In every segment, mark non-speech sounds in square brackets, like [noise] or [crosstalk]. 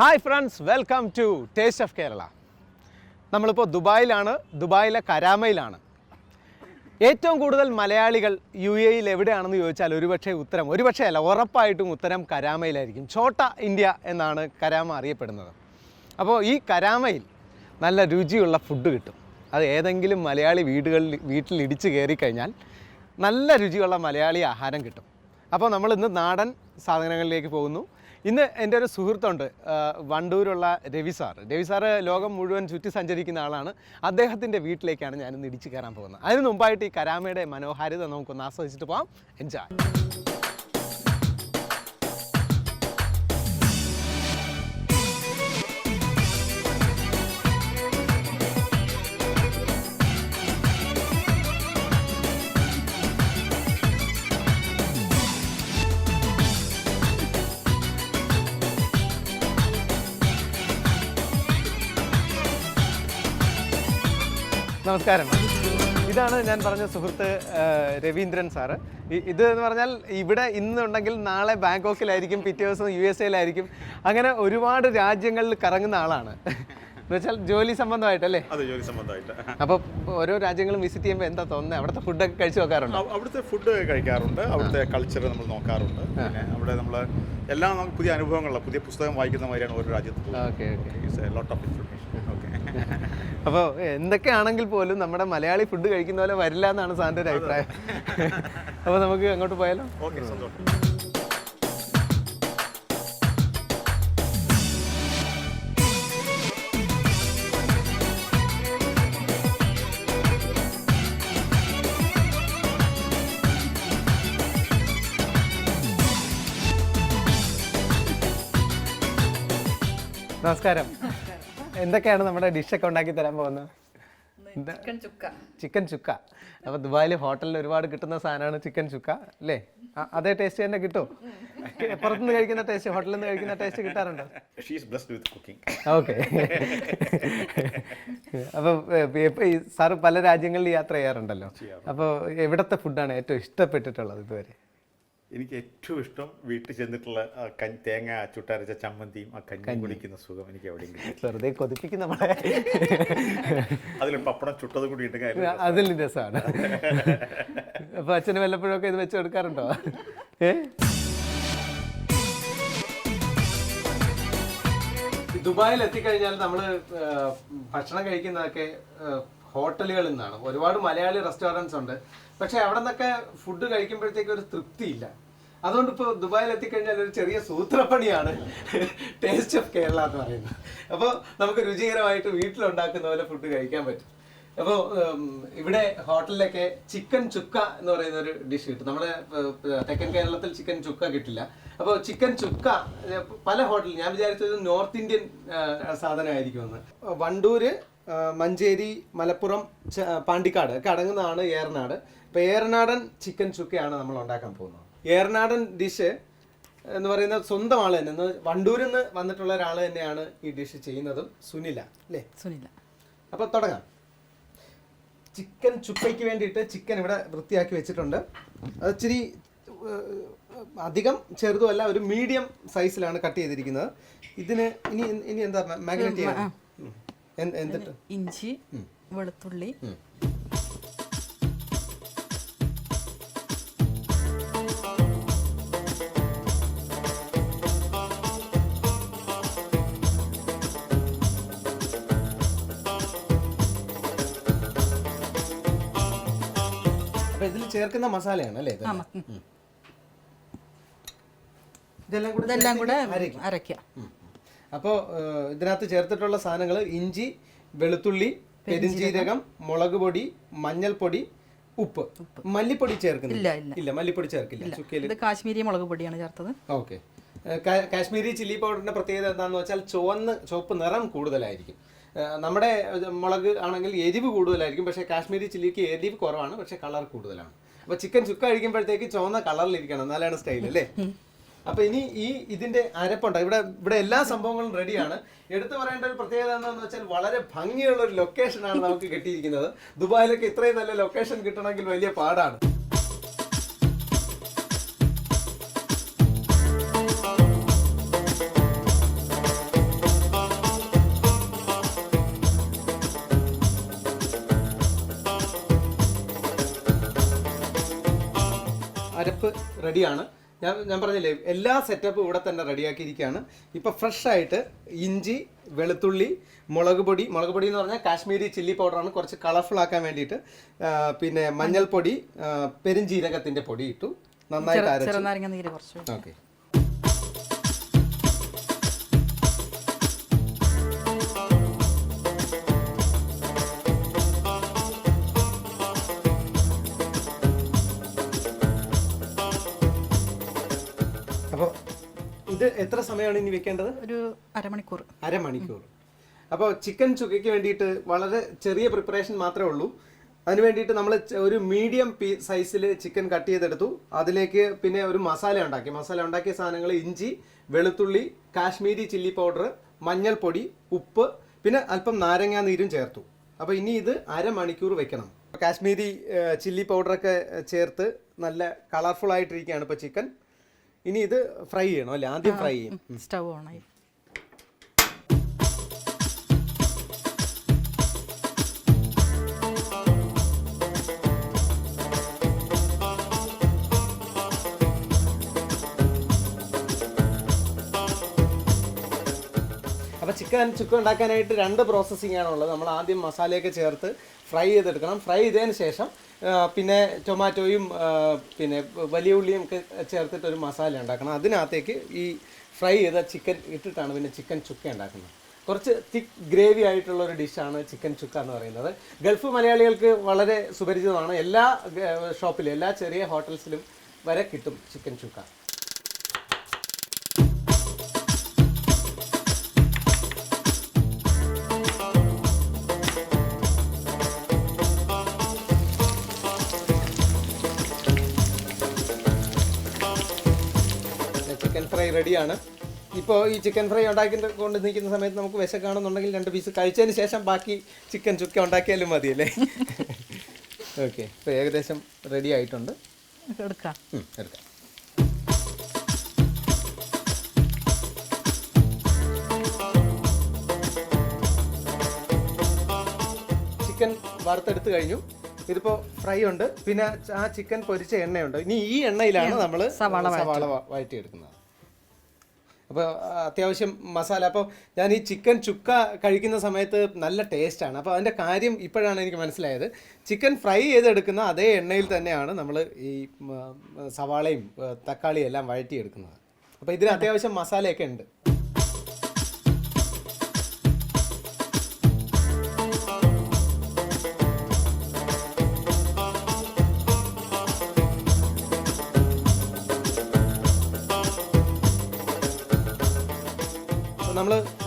Hi friends welcome to taste of Kerala നമ്മളിപ്പോൾ ദുബായിലാണ് ദുബായിലെ കരാമയിലാണ്. ഏറ്റവും കൂടുതൽ മലയാളികൾ യു എയിൽ എവിടെയാണെന്ന് ചോദിച്ചാൽ ഒരുപക്ഷെ ഉത്തരം ഒരുപക്ഷെ അല്ല ഉറപ്പായിട്ടും ഉത്തരം കരാമയിലായിരിക്കും. ഛോട്ട ഇന്ത്യ എന്നാണ് കരാമ അറിയപ്പെടുന്നത്. അപ്പോൾ ഈ കരാമയിൽ നല്ല രുചിയുള്ള ഫുഡ് കിട്ടും. അത് ഏതെങ്കിലും മലയാളി വീടുകളിൽ വീട്ടിൽ ഇടിച്ചു കയറി കഴിഞ്ഞാൽ നല്ല രുചിയുള്ള മലയാളി ആഹാരം കിട്ടും. അപ്പോൾ നമ്മൾ ഇന്ന് നാടൻ സാധനങ്ങളിലേക്ക് പോകുന്നു. ഇന്ന് എന്റെ ഒരു സുഹൃത്തുണ്ട് വണ്ടൂരുള്ള രവി സാർ രവി സാറ് ലോകം മുഴുവൻ ചുറ്റി സഞ്ചരിക്കുന്ന ആളാണ്. അദ്ദേഹത്തിന്റെ വീട്ടിലേക്കാണ് ഞാനിന്ന് ഇടിച്ചു കയറാൻ പോകുന്നത്. അതിന് മുമ്പായിട്ട് ഈ കരാമയുടെ മനോഹാരിത നമുക്കൊന്ന് ആസ്വദിച്ചിട്ട് പോകാം എൻജോയ് നമസ്കാരം. ഇതാണ് ഞാൻ പറഞ്ഞ സുഹൃത്ത് രവീന്ദ്രൻ സാറ്. ഇത് എന്ന് പറഞ്ഞാൽ ഇവിടെ ഇന്നുണ്ടെങ്കിൽ നാളെ ബാങ്കോക്കിലായിരിക്കും പിറ്റേ ദിവസം യു എസ് എയിലായിരിക്കും. അങ്ങനെ ഒരുപാട് രാജ്യങ്ങളിൽ കറങ്ങുന്ന ആളാണ്. എന്ന് വെച്ചാൽ ജോലി സംബന്ധമായിട്ടല്ലേ? അതെ ജോലി സംബന്ധമായിട്ട്. അപ്പോൾ ഓരോ രാജ്യങ്ങളും വിസിറ്റ് ചെയ്യുമ്പോൾ എന്താ തോന്നുന്നത് അവിടുത്തെ ഫുഡൊക്കെ കഴിച്ചു നോക്കാറുണ്ട്? അവിടുത്തെ ഫുഡ് കഴിക്കാറുണ്ട്. അവിടുത്തെ കൾച്ചർ നമ്മൾ നോക്കാറുണ്ട്. പിന്നെ അവിടെ നമ്മൾ എല്ലാം നമുക്ക് പുതിയ അനുഭവങ്ങളുള്ള പുതിയ പുസ്തകം വായിക്കുന്ന മാതിരിയാണ് ഓരോ രാജ്യത്ത് okay okay. Lot of information okay [laughs] അപ്പോൾ എന്തൊക്കെയാണെങ്കിൽ പോലും നമ്മുടെ മലയാളി ഫുഡ് കഴിക്കുന്ന പോലെ വരില്ല എന്നാണ് സാറിന്റെ ഒരു അഭിപ്രായം. അപ്പോൾ നമുക്ക് അങ്ങോട്ട് പോയാലോ? ഓക്കെ സന്തോഷം. നമസ്കാരം. എന്തൊക്കെയാണ് നമ്മുടെ ഡിഷൊക്കെ ഉണ്ടാക്കി തരാൻ പോകുന്നത്? ചിക്കൻ ചുക്ക. ചിക്കൻ ചുക്ക. അപ്പോൾ ദുബായിൽ ഹോട്ടലിൽ ഒരുപാട് കിട്ടുന്ന സാധനമാണ് ചിക്കൻ ചുക്ക അല്ലേ? അതേ ടേസ്റ്റ് തന്നെ കിട്ടും. പുറത്തുനിന്ന് കഴിക്കുന്ന ടേസ്റ്റ് ഹോട്ടലിൽ നിന്ന് കഴിക്കുന്ന ടേസ്റ്റ് കിട്ടാറുണ്ടോ? She's blessed with cooking okay അപ്പോൾ സാറ് പല രാജ്യങ്ങളിൽ യാത്ര ചെയ്യാറുണ്ടല്ലോ. അപ്പോൾ എവിടത്തെ ഫുഡാണ് ഏറ്റവും ഇഷ്ടപ്പെട്ടിട്ടുള്ളത് ഇതുവരെ? എനിക്ക് ഏറ്റവും ഇഷ്ടം വീട്ടിൽ ചെന്നിട്ടുള്ള ആ കഞ്ഞി തേങ്ങ ചുട്ടരച്ച ചമ്മന്തിയും ആ കഞ്ഞി. കുടിക്കുന്ന സുഖം എനിക്ക് എവിടെയെങ്കിലും. വെറുതെ കൊതിപ്പിക്കുന്ന നമ്മളെ അതിൽ പപ്പടം ചുട്ടതും കൂടി ഇട്ടുക അതിൽ രസമാണ് അപ്പോൾ അച്ഛന് വല്ലപ്പോഴൊക്കെ ഇത് വെച്ച് കൊടുക്കാറുണ്ടോ? ഏ? ദുബായിൽ എത്തിക്കഴിഞ്ഞാൽ നമ്മൾ ഭക്ഷണം കഴിക്കുന്നതൊക്കെ ഹോട്ടലുകളിൽ നിന്നാണ്. ഒരുപാട് മലയാളി റെസ്റ്റോറന്റ്സ് ഉണ്ട്. പക്ഷെ അവിടെ നിന്നൊക്കെ ഫുഡ് കഴിക്കുമ്പോഴത്തേക്ക് ഒരു തൃപ്തിയില്ല. അതുകൊണ്ട് ഇപ്പോൾ ദുബായിൽ എത്തിക്കഴിഞ്ഞാൽ ഒരു ചെറിയ സൂത്രപ്പണിയാണ്. ടേസ്റ്റ് ഓഫ് കേരള എന്ന് പറയുന്നത്. അപ്പോൾ നമുക്ക് രുചികരമായിട്ട് വീട്ടിലുണ്ടാക്കുന്ന പോലെ ഫുഡ് കഴിക്കാൻ പറ്റും. അപ്പോൾ ഇവിടെ ഹോട്ടലിലൊക്കെ ചിക്കൻ ചുക്ക എന്ന് പറയുന്ന ഒരു ഡിഷ് കിട്ടും. നമ്മുടെ തെക്കൻ കേരളത്തിൽ ചിക്കൻ ചുക്ക കിട്ടില്ല. അപ്പോൾ ചിക്കൻ ചുക്ക പല ഹോട്ടലിൽ ഞാൻ വിചാരിച്ചത് നോർത്ത് ഇന്ത്യൻ സാധനമായിരിക്കുമെന്ന് വണ്ടൂര് മഞ്ചേരി മലപ്പുറം പാണ്ടിക്കാട് ഒക്കെ അടങ്ങുന്നതാണ് ഏറനാട്. ഇപ്പോൾ ഏറനാടൻ ചിക്കൻ ചുക്കയാണ് നമ്മൾ ഉണ്ടാക്കാൻ പോകുന്നത്. ഏറനാടൻ ഡിഷ് എന്ന് പറയുന്ന സ്വന്തം ആൾ തന്നെ. വണ്ടൂരിൽ നിന്ന് വന്നിട്ടുള്ള ഒരാൾ തന്നെയാണ് ഈ ഡിഷ് ചെയ്യുന്നതും സുനില അല്ലേ? സുനില. അപ്പോൾ തുടങ്ങാം. ചിക്കൻ ചുക്കയ്ക്ക് വേണ്ടിയിട്ട് ചിക്കൻ ഇവിടെ വൃത്തിയാക്കി വെച്ചിട്ടുണ്ട്. അത് ഇച്ചിരി അധികം ചെറുതുമല്ല ഒരു മീഡിയം സൈസിലാണ് കട്ട് ചെയ്തിരിക്കുന്നത്. ഇതിന് ഇനി ഇനി എന്താ മാഗ്നറ്റ് ചെയ്യാം ഉം. എന്ത്- എന്തിട്ട്? ഇഞ്ചി വെളുത്തുള്ളി ചേർക്കുന്ന മസാലയാണ് അല്ലേ? ആ, മ- ഉം. ഉം. ഇതെല്ലാം കൂടെ ഇതെല്ലാം കൂടെ. അരയ്ക്കുക അപ്പോൾ ഇതിനകത്ത് ചേർത്തിട്ടുള്ള സാധനങ്ങൾ ഇഞ്ചി വെളുത്തുള്ളി പെരിഞ്ചീരകം മുളക് പൊടി മഞ്ഞൾപ്പൊടി ഉപ്പ്. മല്ലിപ്പൊടി ചേർക്കുന്നില്ല? ഇല്ല, ഇല്ല. ഇല്ല മല്ലിപ്പൊടി ചേർക്കില്ല. ചുക്കയിൽ ഇത് കാശ്മീരി മുളക് പൊടിയാണ് ചേർത്തത്. ഓക്കെ. കാശ്മീരി ചില്ലി പൗഡറിന്റെ പ്രത്യേകത എന്താണെന്ന് വെച്ചാൽ ചുവന്ന് ചുവപ്പ് നിറം കൂടുതലായിരിക്കും. ഏഹ്, നമ്മുടെ ഇത് മുളക് ആണെങ്കിൽ എരിവ് കൂടുതലായിരിക്കും പക്ഷേ കാശ്മീരി ചില്ലിക്ക് എരിവ് കുറവാണ് പക്ഷേ കളർ കൂടുതലാണ്. അപ്പോൾ ചിക്കൻ ചുക്ക കഴിക്കുമ്പോഴത്തേക്ക് ചുവന്ന കളറിലിരിക്കണം. എന്നാലാണ് സ്റ്റൈൽ അല്ലേ? അപ്പൊ ഇനി ഈ ഇതിന്റെ അരപ്പുണ്ട്. ഇവിടെ ഇവിടെ എല്ലാ സംഭവങ്ങളും റെഡിയാണ് എടുത്തു പറയേണ്ട ഒരു പ്രത്യേകത എന്താണെന്ന് വെച്ചാൽ വളരെ ഭംഗിയുള്ള ഒരു ലൊക്കേഷൻ ആണ് നമുക്ക് കിട്ടിയിരിക്കുന്നത്. ദുബായിലൊക്കെ ഇത്രയും നല്ല ലൊക്കേഷൻ കിട്ടണമെങ്കിൽ വലിയ പാടാണ്. ഷെഫ് റെഡിയാണ് ഞാൻ ഞാൻ പറഞ്ഞില്ലേ എല്ലാ സെറ്റപ്പും ഇവിടെ തന്നെ റെഡിയാക്കിയിരിക്കുകയാണ് ഇപ്പോൾ ഫ്രഷ് ആയിട്ട് ഇഞ്ചി വെളുത്തുള്ളി മുളക് പൊടി മുളക് പൊടി എന്ന് പറഞ്ഞാൽ കാശ്മീരി ചില്ലി പൗഡറാണ് കുറച്ച് കളർഫുൾ ആക്കാൻ വേണ്ടിയിട്ട് പിന്നെ മഞ്ഞൾപ്പൊടി പെരുംജീരകത്തിന്റെ പൊടി ഇട്ടു. നന്നായിട്ട് അരച്ചു. ഓക്കെ ഇത് എത്ര സമയമാണ് ഇനി വെക്കേണ്ടത്? ഒരു അരമണിക്കൂർ. അരമണിക്കൂർ. അപ്പോൾ ചിക്കൻ ചുക്കയ്ക്ക് വേണ്ടിയിട്ട് വളരെ ചെറിയ പ്രിപ്പറേഷൻ മാത്രമേ ഉള്ളൂ. അതിന് വേണ്ടിയിട്ട് നമ്മൾ ഒരു മീഡിയം പീ സൈസിൽ ചിക്കൻ കട്ട് ചെയ്തെടുത്തു. അതിലേക്ക് പിന്നെ ഒരു മസാല ഉണ്ടാക്കി. മസാല ഉണ്ടാക്കിയ സാധനങ്ങൾ ഇഞ്ചി വെളുത്തുള്ളി കാശ്മീരി ചില്ലി പൗഡർ മഞ്ഞൾപ്പൊടി ഉപ്പ് പിന്നെ അല്പം നാരങ്ങാ നീരും ചേർത്തു. അപ്പോൾ ഇനി ഇത് അരമണിക്കൂർ വെക്കണം. കാശ്മീരി ചില്ലി പൗഡറൊക്കെ ചേർത്ത് നല്ല കളർഫുൾ ആയിട്ടിരിക്കുകയാണ് ഇപ്പോൾ ചിക്കൻ. ഇനി ഇത് ഫ്രൈ ചെയ്യണം അല്ലേ? ആദ്യം ഫ്രൈ ചെയ്യും. സ്റ്റവ് ഓണായി. ചിക്കൻ ചുക്ക ഉണ്ടാക്കാനായിട്ട് രണ്ട് പ്രോസസ്സിംഗ് ആണുള്ളത്. നമ്മൾ ആദ്യം മസാലയൊക്കെ ചേർത്ത് ഫ്രൈ ചെയ്തെടുക്കണം. ഫ്രൈ ചെയ്തതിന് ശേഷം പിന്നെ ടൊമാറ്റോയും പിന്നെ വലിയ ഉള്ളിയും ഒക്കെ ചേർത്തിട്ട് ഒരു മസാല ഉണ്ടാക്കണം. അതിനകത്തേക്ക് ഈ ഫ്രൈ ചെയ്ത ചിക്കൻ ഇട്ടിട്ടാണ് പിന്നെ ചിക്കൻ ചുക്ക ഉണ്ടാക്കുന്നത്. കുറച്ച് തിക്ക് ഗ്രേവി ആയിട്ടുള്ള ഒരു ഡിഷാണ് ചിക്കൻ ചുക്ക എന്ന് പറയുന്നത്. ഗൾഫ് മലയാളികൾക്ക് വളരെ സുപരിചിതമാണ്. എല്ലാ ഷോപ്പിലും എല്ലാ ചെറിയ ഹോട്ടൽസിലും വരെ കിട്ടും ചിക്കൻ ചുക്ക. റെഡിയാണ് ഇപ്പോൾ ഈ ചിക്കൻ ഫ്രൈ ഉണ്ടാക്കി കൊണ്ട് നിൽക്കുന്ന സമയത്ത് നമുക്ക് വിശക്കാണെന്നുണ്ടെങ്കിൽ രണ്ട് പീസ് കഴിച്ചതിന് ശേഷം ബാക്കി ചിക്കൻ ചുക്ക ഉണ്ടാക്കിയാലും മതിയല്ലേ? [laughs] ഓക്കെ ഇപ്പോൾ ഏകദേശം റെഡി ആയിട്ടുണ്ട്. എടുക്കാം. എടുക്കാം. ചിക്കൻ വറുത്തെടുത്ത് കഴിഞ്ഞു. ഇതിപ്പോൾ ഫ്രൈ ഉണ്ട്. പിന്നെ ആ ചിക്കൻ പൊരിച്ച എണ്ണയുണ്ട്. ഇനി ഈ എണ്ണയിലാണ് നമ്മൾ സവാള വഴറ്റിയെടുക്കുന്നത്. അപ്പോൾ അത്യാവശ്യം മസാല. അപ്പോൾ ഞാൻ ഈ ചിക്കൻ ചുക്ക കഴിക്കുന്ന സമയത്ത് നല്ല ടേസ്റ്റാണ് അപ്പോൾ അതിന്റെ കാര്യം ഇപ്പോഴാണ് എനിക്ക് മനസ്സിലായത്. ചിക്കൻ ഫ്രൈ ചെയ്തെടുക്കുന്ന അതേ എണ്ണയിൽ തന്നെയാണ് നമ്മൾ ഈ സവാളയും തക്കാളിയും എല്ലാം വഴറ്റിയെടുക്കുന്നത്. അപ്പോൾ ഇതിന് അത്യാവശ്യം മസാലയൊക്കെ ഉണ്ട്.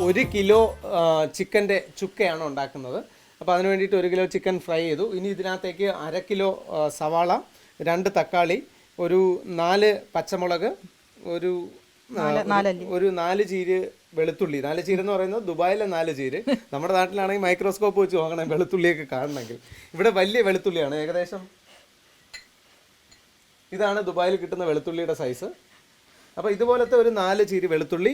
ഒരു കിലോ ചിക്കന്റെ ചുക്കയാണ് ഉണ്ടാക്കുന്നത്. അപ്പോൾ അതിന് വേണ്ടിയിട്ട് ഒരു കിലോ ചിക്കൻ ഫ്രൈ ചെയ്തു. ഇനി ഇതിനകത്തേക്ക് അര കിലോ സവാള രണ്ട് തക്കാളി ഒരു നാല് പച്ചമുളക് ഒരു ഒരു നാല് ചീര് വെളുത്തുള്ളി. നാല് ചീര് എന്ന് പറയുന്നത് ദുബായിലെ നാല് ചീര്. നമ്മുടെ നാട്ടിലാണെങ്കിൽ മൈക്രോസ്കോപ്പ് വെച്ച് നോക്കണം വെളുത്തുള്ളിയൊക്കെ കാണണമെങ്കിൽ. ഇവിടെ വലിയ വെളുത്തുള്ളിയാണ്. ഏകദേശം ഇതാണ് ദുബായിൽ കിട്ടുന്ന വെളുത്തുള്ളിയുടെ സൈസ്. അപ്പോൾ ഇതുപോലത്തെ ഒരു നാല് ചീരി വെളുത്തുള്ളി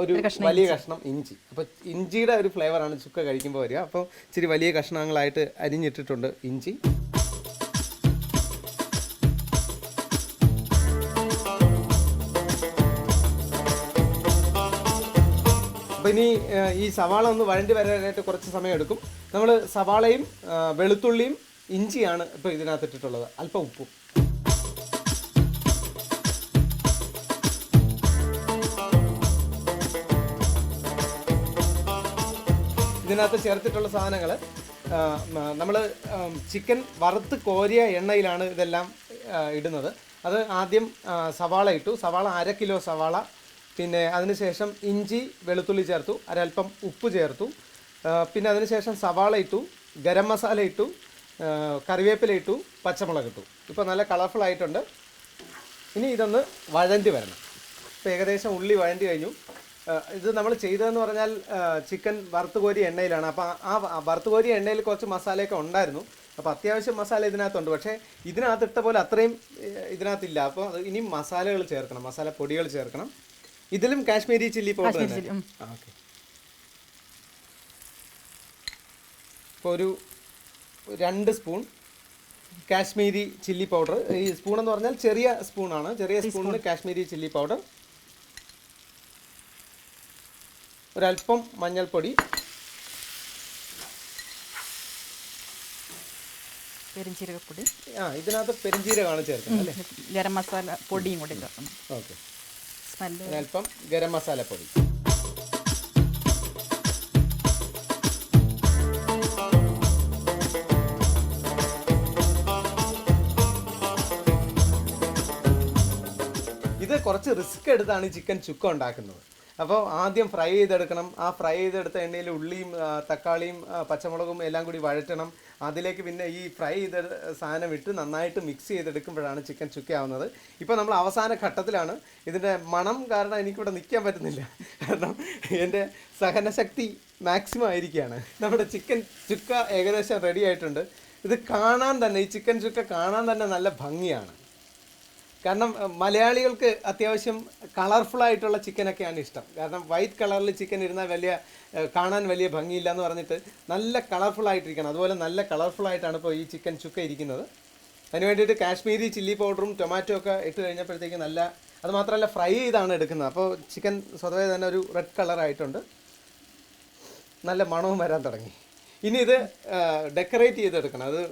ഒരു വലിയ കഷ്ണം ഇഞ്ചി. അപ്പോൾ ഇഞ്ചിയുടെ ഒരു ഫ്ലേവറാണ് ചുക്ക കഴിക്കുമ്പോൾ വരിക. അപ്പോൾ ഇച്ചിരി വലിയ കഷ്ണങ്ങളായിട്ട് അരിഞ്ഞിട്ടിട്ടുണ്ട് ഇഞ്ചി. അപ്പോൾ ഇനി ഈ സവാള ഒന്ന് വഴണ്ടി വരാനായിട്ട് കുറച്ച് സമയം എടുക്കും നമ്മൾ സവാളയും വെളുത്തുള്ളിയും ഇഞ്ചിയാണ് ഇപ്പോൾ ഇതിനകത്ത് ഇട്ടിട്ടുള്ളത് അല്പം ഉപ്പും. ഇതിനകത്ത് ചേർത്തിട്ടുള്ള സാധനങ്ങൾ നമ്മൾ ചിക്കൻ വറുത്ത് കോരിയ എണ്ണയിലാണ് ഇതെല്ലാം ഇടുന്നത്. അത് ആദ്യം സവാള ഇട്ടു. സവാള അര കിലോ സവാള. പിന്നെ അതിനുശേഷം ഇഞ്ചി വെളുത്തുള്ളി ചേർത്തു. അരൽപ്പം ഉപ്പ് ചേർത്തു. പിന്നെ അതിനുശേഷം സവാള ഇട്ടു. ഗരം മസാല ഇട്ടു. കറിവേപ്പില ഇട്ടു. പച്ചമുളക് ഇട്ടു. ഇപ്പോൾ നല്ല കളർഫുൾ ആയിട്ടുണ്ട്. ഇനി ഇതൊന്ന് വഴണ്ടി വരണം. ഇപ്പോൾ ഏകദേശം ഉള്ളി വഴണ്ടി കഴിഞ്ഞു. ഇത് നമ്മൾ ചെയ്തതെന്ന് പറഞ്ഞാൽ ചിക്കൻ വറുത്ത് കോരി എണ്ണയിലാണ്. അപ്പോൾ ആ വറുത്ത് കോരി എണ്ണയിൽ കുറച്ച് മസാലയൊക്കെ ഉണ്ടായിരുന്നു. അപ്പോൾ അത്യാവശ്യം മസാല ഇതിനകത്തുണ്ട്. പക്ഷേ ഇതിനകത്ത് ഇട്ട പോലെ അത്രയും ഇതിനകത്തില്ല. അപ്പോൾ ഇനി മസാലകൾ ചേർക്കണം. മസാല പൊടികൾ ചേർക്കണം. ഇതിലും കാശ്മീരി ചില്ലി പൗഡർ തന്നെ ഓക്കെ. ഇപ്പോൾ ഒരു രണ്ട് സ്പൂൺ കാശ്മീരി ചില്ലി പൗഡർ. ഈ സ്പൂൺ എന്ന് പറഞ്ഞാൽ ചെറിയ സ്പൂണാണ്. ചെറിയ സ്പൂണിൽ കാശ്മീരി ചില്ലി പൗഡർ. ഒരല്പം മഞ്ഞൾപ്പൊടി. പെരിഞ്ചീരകപ്പൊടി. ആ ഇതിനകത്ത് പെരിഞ്ചീരകമാണ് ചേർക്കുന്നത് അല്ലേ? ഗരം മസാല പൊടിയും കൂടി ചേർക്കണം. ഓക്കെ. ഒരല്പം ഗരം മസാല പൊടി. ഇത് കുറച്ച് റിസ്ക് എടുത്താണ് ചിക്കൻ ചുക്ക ഉണ്ടാക്കുന്നത്. അപ്പോൾ ആദ്യം ഫ്രൈ ചെയ്തെടുക്കണം. ആ ഫ്രൈ ചെയ്തെടുത്ത എണ്ണയിൽ ഉള്ളിയും തക്കാളിയും പച്ചമുളകും എല്ലാം കൂടി വഴറ്റണം. അതിലേക്ക് പിന്നെ ഈ ഫ്രൈ ചെയ്ത സാധനം ഇട്ട് നന്നായിട്ട് മിക്സ് ചെയ്തെടുക്കുമ്പോഴാണ് ചിക്കൻ ചുക്കയാവുന്നത് ഇപ്പോൾ നമ്മൾ അവസാന ഘട്ടത്തിലാണ്. ഇതിന്റെ മണം കാരണം എനിക്കിവിടെ നിൽക്കാൻ പറ്റുന്നില്ല. കാരണം എന്റെ സഹനശക്തി മാക്സിമം ആയിരിക്കുകയാണ്. നമ്മുടെ ചിക്കൻ ചുക്ക ഏകദേശം റെഡി ആയിട്ടുണ്ട്. ഇത് കാണാൻ തന്നെ ഈ ചിക്കൻ ചുക്ക കാണാൻ തന്നെ നല്ല ഭംഗിയാണ്. കാരണം മലയാളികൾക്ക് അത്യാവശ്യം കളർഫുൾ ആയിട്ടുള്ള ചിക്കനൊക്കെയാണ് ഇഷ്ടം. കാരണം വൈറ്റ് കളറിൽ ചിക്കൻ ഇരുന്നാൽ വലിയ കാണാൻ വലിയ ഭംഗിയില്ല എന്ന് പറഞ്ഞിട്ട് നല്ല കളർഫുൾ ആയിട്ടിരിക്കണം. അതുപോലെ നല്ല കളർഫുൾ ആയിട്ടാണ് ഇപ്പോൾ ഈ ചിക്കൻ ചുക്ക ഇരിക്കുന്നത്. അതിന് വേണ്ടിയിട്ട് കാശ്മീരി ചില്ലി പൗഡറും ടൊമാറ്റോ ഒക്കെ ഇട്ട് കഴിഞ്ഞപ്പോഴത്തേക്ക് നല്ല അത് മാത്രമല്ല ഫ്രൈ ചെയ്താണ് എടുക്കുന്നത്. അപ്പോൾ ചിക്കൻ സ്വതവേ തന്നെ ഒരു റെഡ് കളറായിട്ടുണ്ട് നല്ല മണവും വരാൻ തുടങ്ങി. ഇനി ഇത് ഡെക്കറേറ്റ് ചെയ്തെടുക്കണം. അത്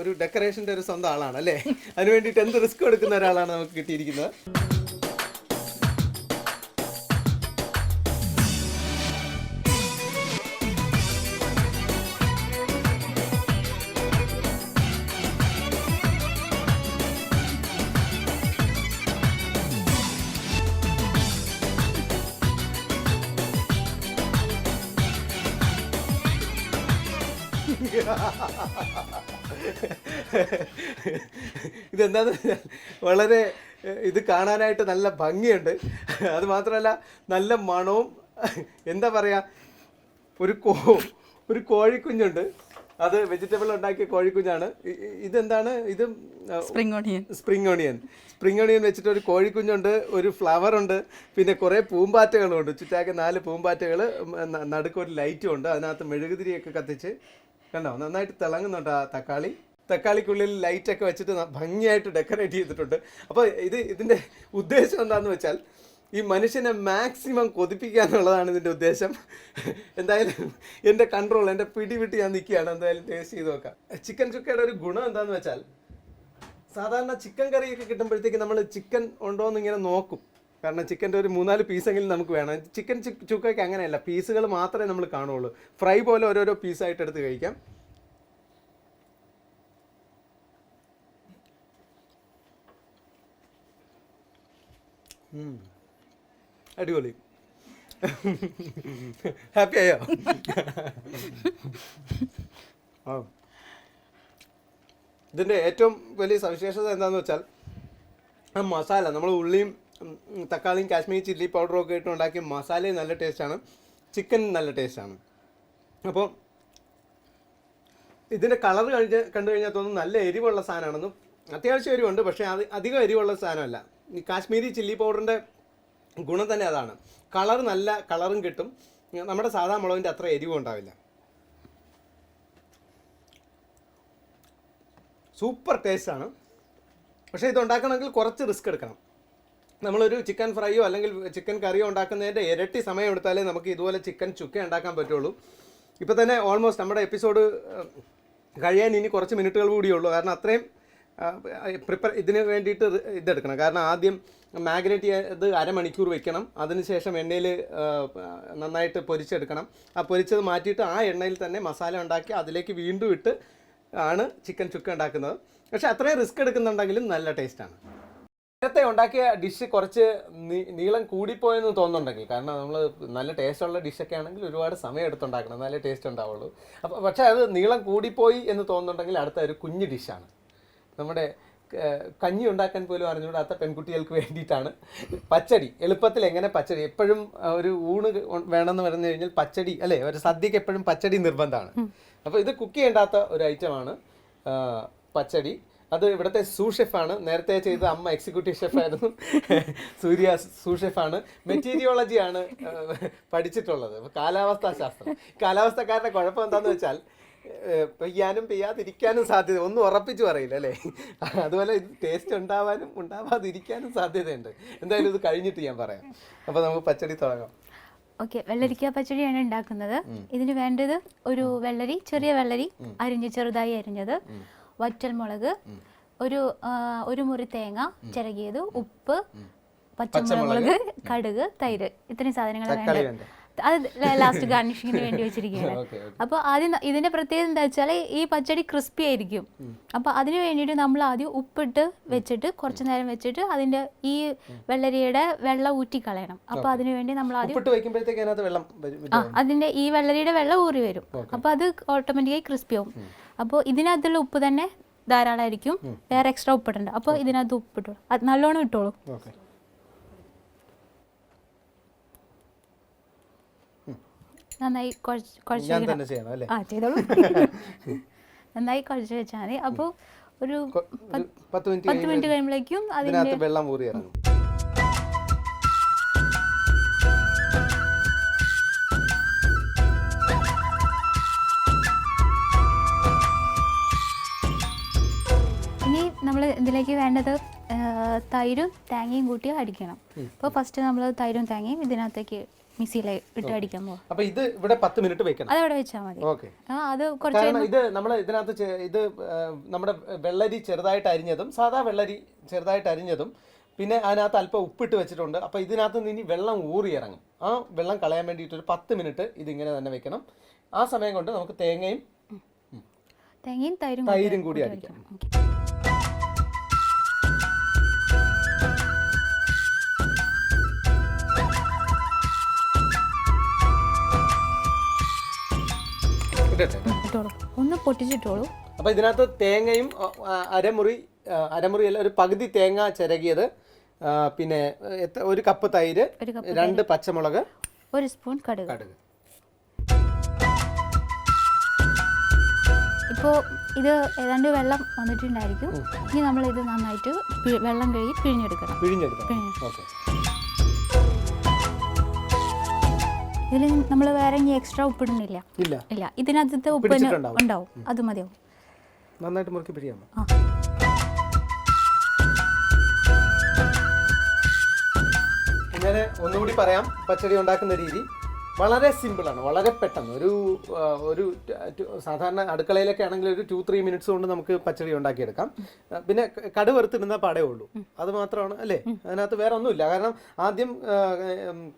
ഒരു ഡെക്കറേഷന്റെ ഒരു സ്വന്തം ആളാണ് അല്ലേ? അതിന് വേണ്ടിയിട്ട് എന്ത് റിസ്ക് എടുക്കുന്ന ഒരാളാണ് നമുക്ക് കിട്ടിയിരിക്കുന്നത്? [laughs] ഇതെന്താന്ന് വളരെ ഇത് കാണാനായിട്ട് നല്ല ഭംഗിയുണ്ട്. അത് മാത്രമല്ല നല്ല മണവും എന്താ പറയുക ഒരു കോ ഒരു കോഴിക്കുഞ്ഞുണ്ട്. അത് വെജിറ്റബിൾ ഉണ്ടാക്കിയ കോഴിക്കുഞ്ഞാണ്. ഇതെന്താണ്? ഇത് spring onion spring onion spring onion വെച്ചിട്ട് ഒരു കോഴിക്കുഞ്ഞുണ്ട് ഒരു ഫ്ലവർ ഉണ്ട് പിന്നെ കുറേ പൂമ്പാറ്റകളുണ്ട്. ചുറ്റാകെ ചുറ്റാക്കി നാല് പൂമ്പാറ്റകൾ നടുക്ക് ഒരു ലൈറ്റും ഉണ്ട്. അതിനകത്ത് മെഴുകുതിരിയൊക്കെ കത്തിച്ച് കണ്ടോ? നന്നായിട്ട് തിളങ്ങുന്നുണ്ട് ആ തക്കാളി. തക്കാളിക്കുള്ളിൽ ലൈറ്റൊക്കെ വെച്ചിട്ട് ഭംഗിയായിട്ട് ഡെക്കറേറ്റ് ചെയ്തിട്ടുണ്ട്. അപ്പോൾ ഇത് ഇതിന്റെ ഉദ്ദേശം എന്താണെന്ന് വെച്ചാൽ ഈ മനുഷ്യനെ മാക്സിമം കൊതിപ്പിക്കുക എന്നുള്ളതാണ് ഇതിന്റെ ഉദ്ദേശം. എന്തായാലും എന്റെ കൺട്രോൾ എന്റെ പിടി വിട്ട് ഞാൻ നിൽക്കുകയാണ്. എന്തായാലും ടേസ്റ്റ് ചെയ്ത് നോക്കാം. ചിക്കൻ ചുക്കയുടെ ഒരു ഗുണം എന്താണെന്ന് വെച്ചാൽ സാധാരണ ചിക്കൻ കറിയൊക്കെ കിട്ടുമ്പോഴത്തേക്ക് നമ്മൾ ചിക്കൻ ഉണ്ടോ എന്ന് ഇങ്ങനെ നോക്കും. കാരണം ചിക്കന്റെ ഒരു മൂന്നാൽ പീസെങ്കിലും നമുക്ക് വേണം. ചിക്കൻ ചുക്കയ്ക്ക് അങ്ങനെയല്ല പീസുകൾ മാത്രമേ നമ്മൾ കാണുള്ളൂ ഫ്രൈ പോലെ ഓരോരോ പീസായിട്ട് എടുത്ത് കഴിക്കാം. അടിപൊളി. ഹാപ്പി ആയോ? [laughs] ഇതിന്റെ ഏറ്റവും വലിയ സവിശേഷത എന്താണെന്ന് വെച്ചാൽ ആ മസാല നമ്മൾ ഉള്ളിയും തക്കാളിയും കാശ്മീരി ചില്ലി പൗഡറും ഒക്കെ ഇട്ട് ഉണ്ടാക്കിയ മസാലയും നല്ല ടേസ്റ്റാണ് ചിക്കൻ നല്ല ടേസ്റ്റാണ് അപ്പോൾ ഇതിന്റെ കളർ കഴിഞ്ഞ് കണ്ടു കഴിഞ്ഞാൽ തോന്നുന്നു നല്ല എരിവുള്ള സാധനമാണെന്നും അത്യാവശ്യം എരിവുണ്ട് പക്ഷേ അത് അധികം എരിവുള്ള സാധനമല്ല. ഈ കാശ്മീരി ചില്ലി പൗഡറിന്റെ ഗുണം തന്നെ അതാണ്. കളർ നല്ല കളറും കിട്ടും. നമ്മുടെ സാധാ മുളകിന്റെ അത്ര എരിവും ഉണ്ടാവില്ല. സൂപ്പർ ടേസ്റ്റാണ് പക്ഷേ ഇത് ഉണ്ടാക്കണമെങ്കിൽ കുറച്ച് റിസ്ക് എടുക്കണം. നമ്മളൊരു ചിക്കൻ ഫ്രൈയോ അല്ലെങ്കിൽ ചിക്കൻ കറിയോ ഉണ്ടാക്കുന്നതിന്റെ ഇരട്ടി സമയം എടുത്താലേ നമുക്ക് ഇതുപോലെ ചിക്കൻ ചുക്ക ഉണ്ടാക്കാൻ പറ്റുള്ളൂ. ഇപ്പോൾ തന്നെ ഓൾമോസ്റ്റ് നമ്മുടെ എപ്പിസോഡ് കഴിയാൻ ഇനി കുറച്ച് മിനിറ്റുകൾ കൂടിയുള്ളൂ കാരണം അത്രയും പ്രിപ്പർ ഇതിന് വേണ്ടിയിട്ട് ഇതെടുക്കണം. കാരണം ആദ്യം മാഗ്നേറ്റ് ചെയ്ത് അരമണിക്കൂർ വെക്കണം. അതിനുശേഷം എണ്ണയിൽ നന്നായിട്ട് പൊരിച്ചെടുക്കണം. ആ പൊരിച്ചത് മാറ്റിയിട്ട് ആ എണ്ണയിൽ തന്നെ മസാല ഉണ്ടാക്കി അതിലേക്ക് വീണ്ടും ഇട്ട് ആണ് ചിക്കൻ ചുക്ക ഉണ്ടാക്കുന്നത്. പക്ഷേ അത്രയും റിസ്ക് എടുക്കുന്നുണ്ടെങ്കിലും നല്ല ടേസ്റ്റാണ് നേരത്തെ ഉണ്ടാക്കിയ ഡിഷ് കുറച്ച് നീളം കൂടിപ്പോയെന്ന് തോന്നുന്നുണ്ടെങ്കിൽ കാരണം നമ്മൾ നല്ല ടേസ്റ്റുള്ള ഡിഷൊക്കെ ആണെങ്കിൽ ഒരുപാട് സമയം എടുത്തുണ്ടാക്കണം നല്ല ടേസ്റ്റ് ഉണ്ടാവുള്ളൂ. അപ്പോൾ പക്ഷേ അത് നീളം കൂടിപ്പോയി എന്ന് തോന്നുന്നുണ്ടെങ്കിൽ അടുത്ത ഒരു കുഞ്ഞ് ഡിഷാണ് നമ്മുടെ കഞ്ഞി ഉണ്ടാക്കാൻ പോലും അറിഞ്ഞുകൂടാത്ത പെൺകുട്ടികൾക്ക് വേണ്ടിയിട്ടാണ്. പച്ചടി എളുപ്പത്തിൽ എങ്ങനെ പച്ചടി എപ്പോഴും ഒരു ഊണ് വേണമെന്ന് പറഞ്ഞു കഴിഞ്ഞാൽ പച്ചടി അല്ലേ ഒരു സദ്യക്ക് എപ്പോഴും പച്ചടി നിർബന്ധമാണ്. അപ്പോൾ ഇത് കുക്ക് ചെയ്യേണ്ടാത്ത ഒരു ഐറ്റമാണ് പച്ചടി. അത് ഇവിടുത്തെ സൂ ഷെഫാണ് നേരത്തെ ചെയ്ത അമ്മ എക്സിക്യൂട്ടീവ് ഷെഫായിരുന്നു സൂര്യ സൂ ഷെഫാണ് മെറ്റീരിയോളജിയാണ് പഠിച്ചിട്ടുള്ളത്. കാലാവസ്ഥാ ശാസ്ത്രം. കാലാവസ്ഥക്കാരുടെ കുഴപ്പം എന്താണെന്ന് വെച്ചാൽ പെയ്യാനും പെയ്യാതിരിക്കാനും സാധ്യത ഒന്നും ഉറപ്പിച്ചു പറയില്ല അല്ലേ? അതുപോലെ ഇത് ടേസ്റ്റ് ഉണ്ടാവാനും ഉണ്ടാവാതിരിക്കാനും സാധ്യതയുണ്ട്. എന്തായാലും ഇത് കഴിഞ്ഞിട്ട് ഞാൻ പറയാം. അപ്പോൾ നമുക്ക് പച്ചടി തുടങ്ങാം. ഓക്കെ വെള്ളരിക്ക പച്ചടിയാണ് ഉണ്ടാക്കുന്നത്. ഇതിന് വേണ്ടത് ഒരു വെള്ളരി ചെറിയ വെള്ളരി അരിഞ്ഞ് ചെറുതായി അരിഞ്ഞത്. വറ്റൽമുളക് ഒരു ഒരു മുറി തേങ്ങ ചിരകിയത് ഉപ്പ് പച്ചമുളക് കടുക് തൈര്. ഇത്രയും സാധനങ്ങൾ വേണ്ടത്. അത് ലാസ്റ്റ് ഗാർണിഷിങ്ങിന് വേണ്ടി വെച്ചിരിക്കുകയാണ്. [laughs] അപ്പൊ അപ്പോൾ ആദ്യം ഇതിന്റെ പ്രത്യേകത എന്താ വെച്ചാൽ ഈ പച്ചടി ക്രിസ്പി ആയിരിക്കും. അപ്പോൾ അതിന് വേണ്ടിയിട്ട് നമ്മൾ ആദ്യം ഉപ്പിട്ട് വെച്ചിട്ട് കുറച്ച് നേരം വെച്ചിട്ട് അതിന്റെ ഈ വെള്ളരിയുടെ വെള്ളം ഊറ്റി കളയണം അപ്പോൾ അതിന് വേണ്ടി നമ്മൾ ആദ്യം അതിന്റെ ഈ വെള്ളരിയുടെ വെള്ളം ഊറി വരും. അപ്പോൾ അത് ഓട്ടോമാറ്റിക്കായി ക്രിസ്പി ആവും. അപ്പോൾ ഇതിനകത്തുള്ള ഉപ്പ് തന്നെ ധാരാളമായിരിക്കും. വേറെ എക്സ്ട്രാ ഉപ്പിട്ടുണ്ട് അപ്പോൾ ഇതിനകത്ത് ഉപ്പിട്ടോളൂ അത് നല്ലോണം ഇട്ടോളൂ. നന്നായി കുഴച്ച് ആ ചെയ്തോളൂ. [laughs] നന്നായി കുഴച്ച് വെച്ചാൽ മതി. അപ്പോൾ ഒരു പത്ത് മിനിറ്റ് കഴിയുമ്പോഴേക്കും അതിന്റെ വെള്ളം ഊറി ഇറങ്ങും. നമ്മൾ ഇതിലേക്ക് വേണ്ടത് തൈരും തേങ്ങയും കൂട്ടി അടിക്കണം. അപ്പോൾ ഫസ്റ്റ് നമ്മൾ തൈരും തേങ്ങയും ഇതിനകത്തേക്ക് മിക്സിയിൽ ഇട്ട് അടിക്കാൻ പോകും അപ്പൊ ഇത് ഇവിടെ പത്ത് മിനിറ്റ് വെക്കണം. അതവിടെ വെച്ചാൽ മതി. അത് കുറച്ച് ഇത് നമ്മൾ ഇതിനകത്ത് ഇത് നമ്മുടെ വെള്ളരി ചെറുതായിട്ട് അരിഞ്ഞതും സാധാ വെള്ളരി ചെറുതായിട്ട് അരിഞ്ഞതും പിന്നെ അതിനകത്ത് അല്പം ഉപ്പിട്ട് വെച്ചിട്ടുണ്ട്. അപ്പോൾ ഇതിനകത്ത് നിന്ന് ഇനി വെള്ളം ഊറി ഇറങ്ങും ആ വെള്ളം കളയാൻ വേണ്ടിയിട്ട് ഒരു പത്ത് മിനിറ്റ് ഇതിങ്ങനെ തന്നെ വെക്കണം. ആ സമയം കൊണ്ട് നമുക്ക് തേങ്ങയും തേങ്ങയും തൈരും തൈരും കൂടി അടിക്കാം. ഇട്ടോളൂ. ഒന്ന് പൊട്ടിച്ചിട്ടോളൂ. അപ്പോൾ ഇതിനകത്ത് തേങ്ങയും ആ, അരമുറി ആ, അരമുറി അല്ല ഒരു പകുതി തേങ്ങ ചിരകിയത് ആ, പിന്നെ എത്ര ഒരു കപ്പ് തൈര് ഒരു കപ്പ് രണ്ട് പച്ചമുളക് ഒരു സ്പൂൺ കടുക്. കടുക്. ഇപ്പോൾ ഇത് ഏതാണ്ട് വെള്ളം വന്നിട്ടുണ്ടായിരിക്കും. ഇനി നമ്മൾ ഇത് നന്നായിട്ട് പി- വെള്ളം കഴുകി പിഴിഞ്ഞെടുക്കണം. പിഴിഞ്ഞെടുക്കാം പിഴിഞ്ഞ്. ഓക്കെ. ഇതിൽ നമ്മൾ വേറെ ഇനി എക്സ്ട്രാ ഉപ്പിടുന്നില്ല. ഇല്ല. ഇല്ല. ഇതിനകത്ത് ഉപ്പ്. ഉണ്ടാവും. അത് മതിയാവും. നന്നായിട്ട് മുറുക്കി ആ. ഇങ്ങനെ ഒന്നുകൂടി പറയാം. പച്ചടി ഉണ്ടാക്കുന്ന രീതി. വളരെ സിമ്പിളാണ് വളരെ പെട്ടെന്ന്. ഒരു ഒരു സാധാരണ അടുക്കളയിലൊക്കെ ആണെങ്കിൽ ഒരു ടു ത്രീ മിനിറ്റ്സ് കൊണ്ട് നമുക്ക് പച്ചടി ഉണ്ടാക്കിയെടുക്കാം. പിന്നെ കടു വറുത്തിടുന്ന പാടേ ഉള്ളൂ. അത് മാത്രമാണ് അല്ലേ? അതിനകത്ത് വേറെ ഒന്നുമില്ല. കാരണം ആദ്യം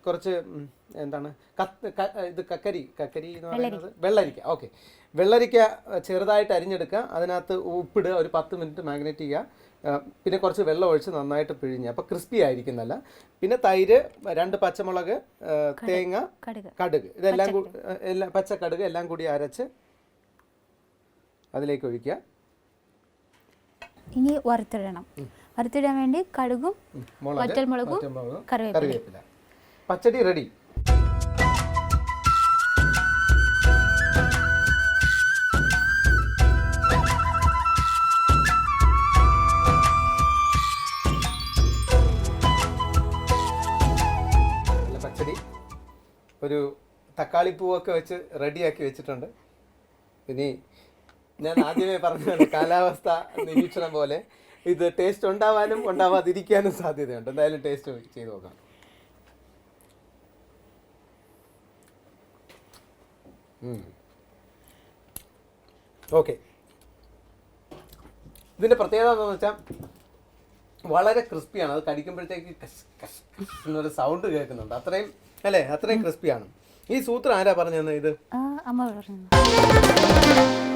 കുറച്ച് എന്താണ്? കത്ത് ഇത് കക്കരി കക്കരി എന്ന് പറയുന്നത് വെള്ളരിക്ക. ഓക്കെ. വെള്ളരിക്ക ചെറുതായിട്ട് അരിഞ്ഞെടുക്കുക. അതിനകത്ത് ഉപ്പിടുക. ഒരു പത്ത് മിനിറ്റ് മാഗ്നേറ്റ് ചെയ്യുക. പിന്നെ കുറച്ച് വെള്ളം ഒഴിച്ച് നന്നായിട്ട് പിഴിഞ്ഞ്. അപ്പോൾ ക്രിസ്പി ആയിരിക്കുന്നല്ല പിന്നെ തൈര് രണ്ട് പച്ചമുളക് തേങ്ങ കടുക്. ഇതെല്ലാം എല്ലാം പച്ച കടുക് എല്ലാം കൂടി അരച്ച് അതിലേക്ക് ഒഴിക്കുക. ഇനി വറുത്തിടണം. വറുത്തിടാൻ വേണ്ടി കടുകും ഉം, മുളക് കറിവേപ്പില കറിവേപ്പില. പച്ചടി റെഡി. ഒരു തക്കാളിപ്പൂവൊക്കെ വെച്ച് റെഡിയാക്കി വെച്ചിട്ടുണ്ട്. ഇനി ഞാൻ ആദ്യമേ പറഞ്ഞതാണ് കാലാവസ്ഥ നിരീക്ഷണം പോലെ ഇത് ടേസ്റ്റ് ഉണ്ടാവാനും ഉണ്ടാവാതിരിക്കാനും സാധ്യതയുണ്ട്. എന്തായാലും ടേസ്റ്റ് ചെയ്ത് നോക്കാം. ഓക്കെ ഇതിന്റെ പ്രത്യേകത എന്താണെന്ന് വെച്ചാൽ വളരെ ക്രിസ്പിയാണ് അത് കടിക്കുമ്പോഴത്തേക്ക് കഷ് കഷ് എന്നൊരു സൗണ്ട് കേൾക്കുന്നുണ്ട്. അത്രയും അല്ലേ? അത്രയും ക്രിസ്പിയാണ് ഈ സൂത്രം ആരാ പറഞ്ഞു തന്നെ ഇത് അമ്മ പറഞ്ഞു